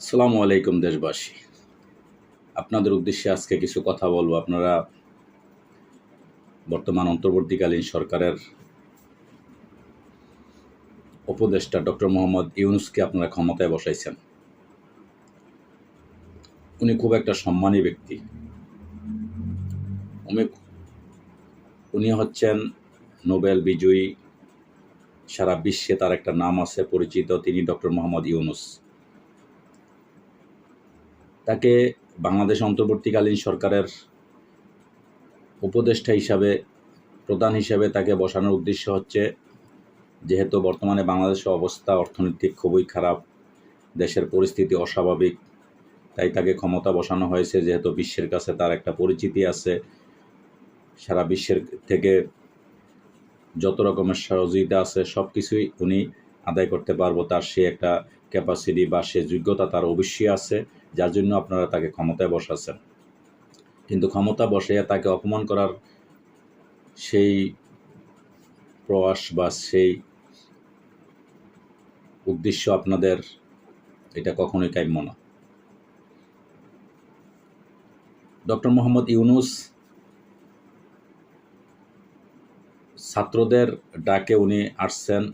আসসালামু আলাইকুম দেশবাসী। আপনাদের উদ্দেশ্যে আজকে কিছু কথা বলব। আপনারা বর্তমান অন্তর্বর্তীকালীন সরকারের উপদেষ্টা ডক্টর মোহাম্মদ ইউনুসকে আপনারা ক্ষমতায় বসাইছেন। উনি খুব একটা সম্মানী ব্যক্তি। উনি উনি হচ্ছেন নোবেল বিজয়ী, সারা বিশ্বে তার একটা নাম আছে, পরিচিত। তিনি ডক্টর মোহাম্মদ ইউনুস। তাকে বাংলাদেশ অন্তর্বর্তীকালীন সরকারের উপদেষ্টা হিসাবে, প্রধান হিসাবে তাকে বসানোর উদ্দেশ্য হচ্ছে, যেহেতু বর্তমানে বাংলাদেশের অবস্থা অর্থনৈতিক খুবই খারাপ, দেশের পরিস্থিতি অস্বাভাবিক, তাই তাকে ক্ষমতা বসানো হয়েছে, যেহেতু বিশ্বের কাছে তার একটা পরিচিতি আছে। সারা বিশ্বের থেকে যত রকমের সহযোগিতা আছে সব কিছুই উনি আদায় করতে পারব, তার সে একটা ক্যাপাসিটি বা সে যোগ্যতা তার অবশ্যই আছে। যার জন্য আপনারা তাকে ক্ষমতায় বসাচ্ছেন। কিন্তু ক্ষমতা বসাইয়া তাকে অপমান করার সেই প্রয়াস বা সেই উদ্দেশ্য আপনাদের, এটা কখনোই কাম্য না। ডক্টর মোহাম্মদ ইউনুস ছাত্রদের ডাকে উনি আসছেন।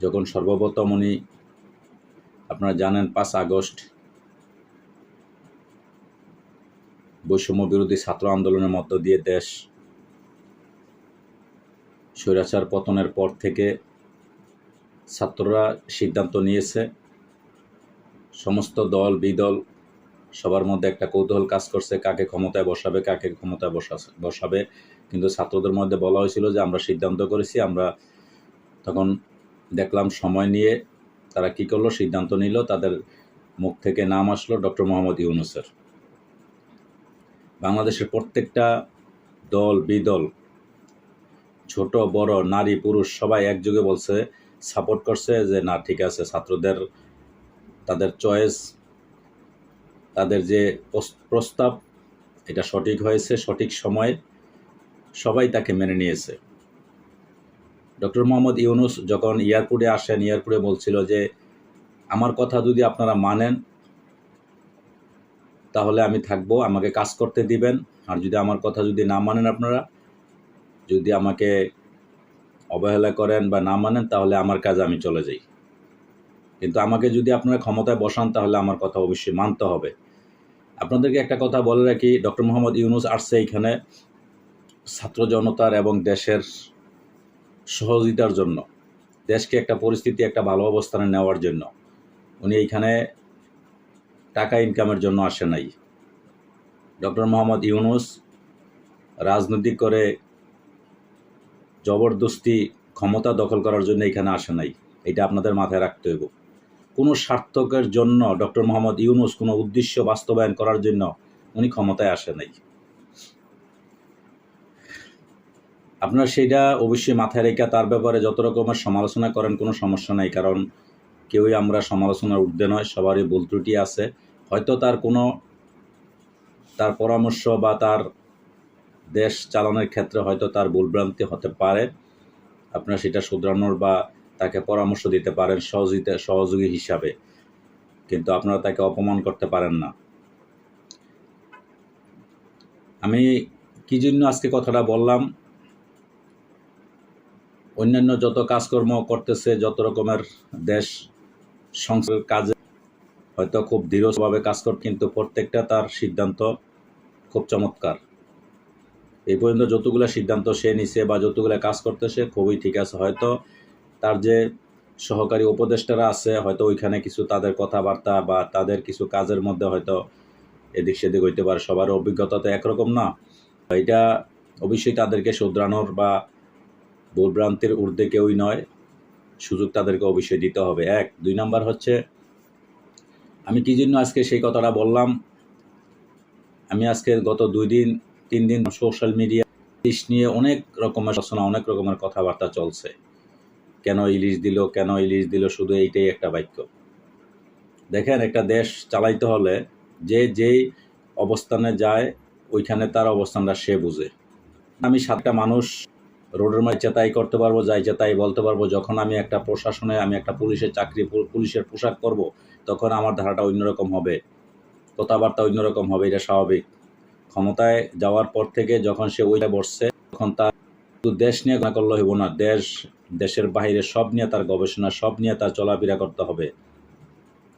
যখন সর্বপ্রথম উনি, আপনারা জানেন, পাঁচ আগস্ট বৈষম্য বিরোধী ছাত্র আন্দোলনের মধ্য দিয়ে দেশ স্বৈরাচার পতনের পর থেকে ছাত্ররা সিদ্ধান্ত নিয়েছে, সমস্ত দল, বিদল, সবার মধ্যে একটা কৌতূহল কাজ করছে, কাকে ক্ষমতায় বসাবে, কাকে ক্ষমতায় বসা, বসাবে। কিন্তু ছাত্রদের মধ্যে বলা হয়েছিল যে আমরা সিদ্ধান্ত করেছি, আমরা তখন দেখলাম সময় নিয়ে তারা কি করল, সিদ্ধান্ত নিল, তাদের মুখ থেকে নাম আসলো ডক্টর মোহাম্মদ ইউনুসের। বাংলাদেশের প্রত্যেকটা দল, বিদল, ছোট, বড়, নারী, পুরুষ সবাই একযোগে বলছে সাপোর্ট করছে যে, না, ঠিক আছে, ছাত্রদের, তাদের চয়েস তাদের যে প্রস্তাব, এটা সঠিক হয়েছে, সঠিক সময়ে। সবাই তাকে মেনে নিয়েছে। ডক্টর মোহাম্মদ ইউনুস যখন এয়ারপোর্টে আসেন, এয়ারপোর্টে বলছিল যে, আমার কথা যদি আপনারা মানেন তাহলে আমি থাকব, আমাকে কাজ করতে দিবেন। আর যদি আমার কথা যদি না মানেন আপনারা, যদি আমাকে অবহেলা করেন বা না মানেন, তাহলে আমার কাজে আমি চলে যাই। কিন্তু আমাকে যদি আপনারা ক্ষমতায় বসান, তাহলে আমার কথা অবশ্যই মানতে হবে। আপনাদেরকে একটা কথা বলে রাখি, ডক্টর মোহাম্মদ ইউনুস আসছে এইখানে ছাত্র জনতার এবং দেশের সহযোগিতার জন্য, দেশকে একটা পরিস্থিতি, একটা ভালো অবস্থানে নেওয়ার জন্য। উনি এইখানে টাকা ইনকামের জন্য আসে নাই। ডক্টর মোহাম্মদ ইউনুস রাজনৈতিক করে জবরদস্তি ক্ষমতা দখল করার জন্য এখানে আসে নাই। এটা আপনাদের মাথায় রাখতে হইব। কোনো স্বার্থকের জন্য ডক্টর মোহাম্মদ ইউনুস কোনো উদ্দেশ্য বাস্তবায়ন করার জন্য উনি ক্ষমতায় আসে নাই। আপনার সেইটা অবশ্যই মাথায় রেখে তার ব্যাপারে যত রকমের সমালোচনা করেন কোনো সমস্যা নাই, কারণ কেউই আমরা সমালোচনার ঊর্ধ্বে নয়, সবারই ভুল ত্রুটি আছে। হয়তো তার কোনো তার পরামর্শ বা তার দেশ চালানোর ক্ষেত্রে হয়তো তার ভুলভ্রান্তি হতে পারে। আপনারা সেটা শুধরানোর বা তাকে পরামর্শ দিতে পারেন সহযোগিতা সহযোগী হিসাবে। কিন্তু আপনারা তাকে অপমান করতে পারেন না। আমি কি জন্য আজকে কথাটা বললাম? অন্যান্য যত কাজকর্ম করতেছে, যত রকমের দেশ সংসারের কাজে হয়তো খুব দৃঢ়ভাবে কাজ কর, কিন্তু প্রত্যেকটা তার সিদ্ধান্ত খুব চমৎকার। এই পর্যন্ত যতগুলো সিদ্ধান্ত সে নিছে বা যতগুলো কাজ করতেছে, খুবই ঠিক আছে। হয়তো তার যে সহকারী উপদেষ্টারা আছে, হয়তো ওইখানে কিছু তাদের কথাবার্তা বা তাদের কিছু কাজের মধ্যে হয়তো এদিক সেদিক হইতে পারে, সবার অভিজ্ঞতা তো একরকম না। এটা অবশ্যই তাদেরকে শুধরানোর বা ভুলভ্রান্তির ঊর্ধ্বে কেউই নয়। সুযোগ তাদেরকে অবশ্যই দিতে হবে। এক, দুই নাম্বার হচ্ছে, আমি কি জন্য আজকে সেই কথাটা বললাম? আমি আজকে গত দুই দিন, তিন দিন সোশ্যাল মিডিয়া ইলিশ নিয়ে অনেক রকমের আলোচনা, অনেক রকমের কথাবার্তা চলছে। কেন ইলিশ দিল, কেন ইলিশ দিল, শুধু এইটাই একটা বাক্য। দেখেন, একটা দেশ চালাইতে হলে যে যেই অবস্থানে যায়, ওইখানে তার অবস্থানটা সে বুঝে। আমি সাতটা মানুষ রোডের মাঝে তাই করতে পারব, যাই তাই বলতে পারব। যখন আমি একটা প্রশাসনে, আমি একটা পুলিশের চাকরি পুলিশের পোশাক করব তখন আমার ধারাটা অন্যরকম হবে। কথাবার্তা অন্যরকম হবে, এটা স্বাভাবিক। ক্ষমতায় যাওয়ার পর থেকে যখন সে ওইটা বসছে, তখন তার শুধু দেশ নিয়ে গণনা করলে হইব না, দেশ, দেশের বাইরে সব নিয়ে তার গবেষণা, সব নিয়ে তার চলাফেরা করতে হবে।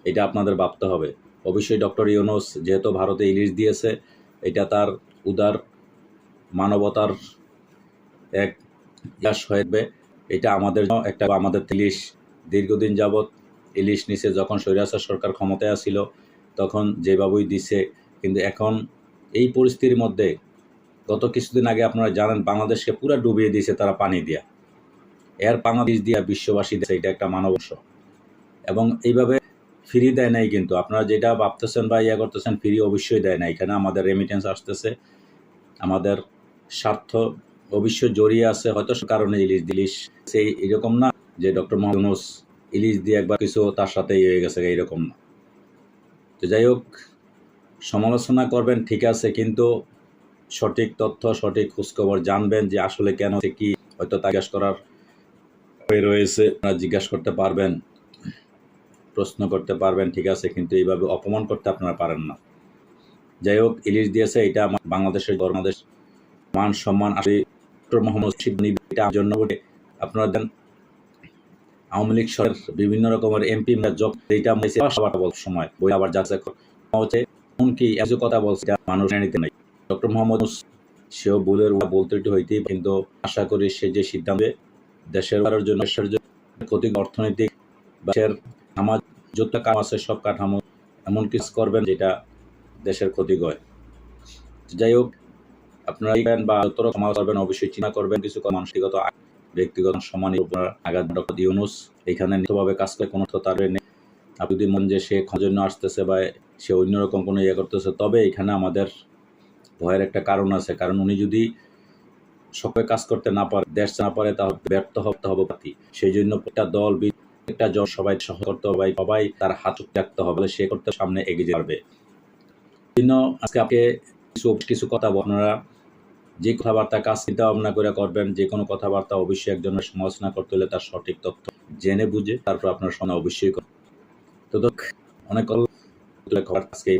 এটা আপনাদের ভাবতে হবে। অবশ্যই ডক্টর ইউনুস যেহেতু ভারতে ইলিশ দিয়েছে, এটা তার উদার মানবতার এক ইতিহাস হয়ে এটা আমাদের একটা আমাদের ইলিশ। দীর্ঘদিন যাবৎ ইলিশ নিচে যখন স্বৈরাচার সরকার ক্ষমতায় আসছিল তখন যেভাবেই দিছে, কিন্তু এখন এই পরিস্থিতির মধ্যে গত কিছুদিন আগে আপনারা জানেন, বাংলাদেশকে পুরো ডুবিয়ে দিয়েছে তারা পানি দিয়া। এর বাংলাদেশ দিয়া বিশ্ববাসী দিয়েছে এটা একটা মানবস এবং এইভাবে ফ্রি দেয় নাই কিন্তু। আপনারা যেটা ভাবতেছেন বা ইয়া করতেছেন ফ্রি অবশ্যই দেয় না এখানে আমাদের রেমিটেন্স আসতেছে। আমাদের স্বার্থ অবশ্যই জড়িয়ে আছে, হয়তো কারণে ইলিশ দিলিশ। সেই এরকম না যে ডক্টর মোহাম্মদ ইলিশ দিয়ে একবার কিছু তার সাথে ইয়ে হয়ে গেছে এরকম না। তো যাই হোক, সমালোচনা করবেন, ঠিক আছে, কিন্তু সঠিক তথ্য, সঠিক খোঁজখবর জানবেন যে আসলে কেন সে কি হয়তো তা জিজ্ঞাসা করার হয়ে রয়েছে। আপনারা জিজ্ঞাসা করতে পারবেন, প্রশ্ন করতে পারবেন, ঠিক আছে, কিন্তু এইভাবে অপমান করতে আপনারা পারেন না। যাই হোক, ইলিশ দিয়েছে, এটা আমার বাংলাদেশের বাংলাদেশ মান সম্মান আসলে ডক্টর মোহাম্মদ শিবনী এটা জন্য বলে আপনারা দেন আওয়ামী লীগ সরের বিভিন্ন রকমের এমপি জব এইটা সবার বল সময়। বই আবার যাচ্ছে হচ্ছে, এমনকি এমন কথা বলছে মানুষ মেনে নিতে নাই। ডক্টর মোহাম্মদ সেও ভুলের বলতে হইতেই কিন্তু আশা করি সে যে সিদ্ধান্ত দেশের জন্য, দেশের ক্ষতি অর্থনৈতিক দেশের সমাজ যত কাম আছে, সব কাঠামো এমন কিছু করবেন, যেটা দেশের ক্ষতি হয় যাই হোক আপনারা বা যতটা সমাজ করবেন, অবশ্যই চিন্তা করবেন। কিছু মানসিকতা, ব্যক্তিগত আঘাত ডক্টর ইউনুস এখানে নিত্যভাবে কাজ করে, কোনো তার আপনি যদি মন যে সে আসতেছে বা সে অন্যরকম কোনো ইয়ে করতেছে, তবে এখানে আমাদের ভয়ের একটা কারণ আছে। কারণ উনি যদি কাজ করতে না পারে, দেশ না পারে, তাহলে ব্যর্থ হতে হবে পাতি। সেই জন্য একটা দল একটা জন, সবাই সহ করতে হবে। সবাই তার হাত রাখতে হবে সে করতে সামনে এগিয়ে যাবে। আজকে আপনি কিছু কিছু কথা আপনারা যে কথাবার্তা কাজ চিন্তা ভাবনা করে করবেন, যে কোনো কথাবার্তা অবশ্যই একজনের সমালোচনা করতে হলে তার সঠিক তথ্য জেনে বুঝে তারপর আপনার সঙ্গে অবশ্যই। তো অনেক আজকে